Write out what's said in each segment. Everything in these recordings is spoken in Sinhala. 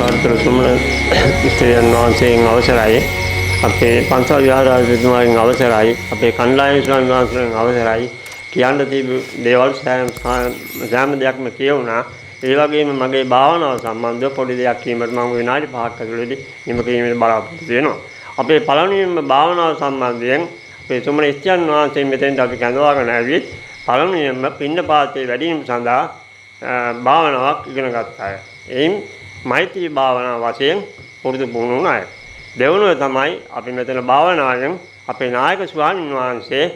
ශාස්ත්‍රීයන් වහන්සේගෙන් අවසරයි. අපේ පන්සල් විහාරාධිපතිතුමාගෙන් අවසරයි. අපේ කණ්ඩායම් ස්වාමීන් වහන්සේගෙන් අවසරයි. කියන්න තිබු දේවල් සෑම සෑම දෙයක්ම කියවුණා ඒ වගේම මගේ භාවනාව සම්බන්ධව පොඩි දෙයක් කීමට මම විනාඩි 5ක් ඇතුළතදී නිම කිරීමේ බලාපොරොත්තු වෙනවා. අපේ පළවෙනිම භාවනාව සම්බන්ධයෙන් අපේ සුමන ඉස්තියන් වහන්සේ මෙතෙන්ට අපි කැඳවාගෙන ඇවිත් පළවෙනියෙන්ම පින්නපාතේ වැඩිම සඳහා අ, භාවනාවක් ඉගෙන ගත්තා. එයින් මෛත්‍රී භාවනාව වශයෙන් පුරුදු පුහුණු වුණ අය. දෙවනුව තමයි අපි මෙතන භාවනාවෙන් අපේ නායක ස්වාමීන් වහන්සේ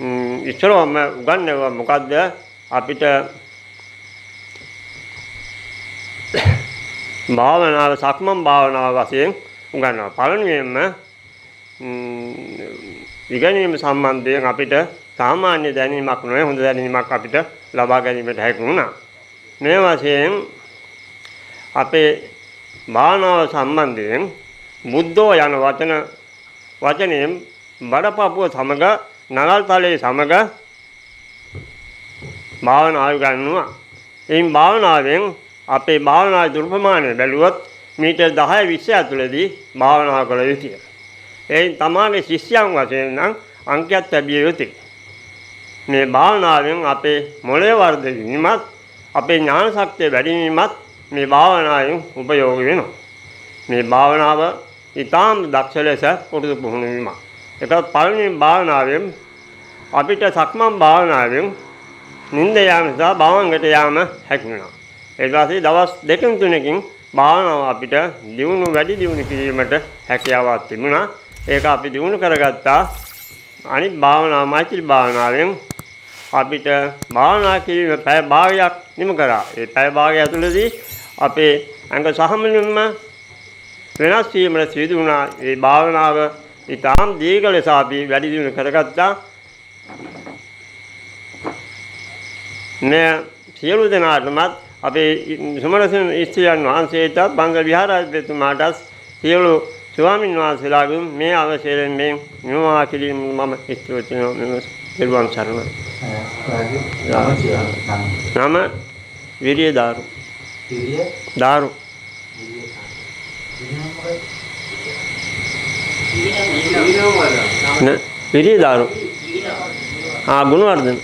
ම්, ඉස්සරවම උගන්වුවා මොකද්ද අපිට භාවනාව සක්මන් භාවනාව වශයෙන් උගන්වනවා. පළවෙනියෙන්ම ම්, ඉගෙනීම සම්බන්ධයෙන් අපිට සාමාන්‍ය දැනීමක් නොවේ හොඳ දැනීමක් අපිට ලබා ගැනීමට හැකි වුණා. මේ වශයෙන් අපේ භාවනාව සම්බන්ධයෙන් බුද්ධෝ යන වචන වචනයෙන් බඩපපුව සමග නගල්තලයේ සමග භාවනාව ගන්නවා. එයින් භාවනාවෙන් අපේ භාවනා දුර්ප්‍රමාණය බැලුවොත් මීටර් 10 20 ඇතුළතදී භාවනා කළ යුතුය. එයින් තමාගේ ශිෂ්‍යයන් වශයෙන් නම් අංකයක් ලැබිය යුතුය. මේ භාවනාවෙන් අපේ මොළය වර්ධනය වීමත් අපේ ඥාන ශක්තිය වැඩි වීමත් මේ භාවනාවෙන් උපයෝගී වෙනවා. මේ භාවනාව ඊටාම් දක්ෂ ලෙස පුරුදු පුහුණු වීම. ඒකත් පළවෙනි භාවනාවෙන් අපිට සක්මන් භාවනාවෙන් නිින්ද යාම සහ භවංගට යාම හැකි වෙනවා. ඒ වාසේ දවස් දෙකකින් තුනකින් භාවනාව අපිට දියුණු වැඩි දියුණු කිරීමට හැකියාවක් තිබුණා. ඒක අපි දියුණු කරගත්තා. අනිත් භාවනාව මෛත්‍රී භාවනාවෙන් අපිට භාවනා කිරීම පැය භාගයක් නිම කරා. ඒ පැය භාගය ඇතුළතදී අපේ අංග සහමුලින්ම වෙනස් වීමට සිදු වුණා. ඒ භාවනාව ඊටාම් දීර්ඝ ලෙස අපි වැඩි දියුණු කරගත්තා. මේ සියලු දෙනාටමත් අපේ සුමරසින් ඉස්තියන් වහන්සේටත් බංග විහාරාධිපතිතුමාටත් සියලු ස්වාමීන් වහන්සේලාගෙන් මේ අවසරයෙන් මේ නිමවා කිරීම මම ස්තුති කරනවා පෙරවන් සරණයි. නම විරිය દારૂ పిరి దారు ఆ గుణవర్ధన్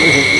Thank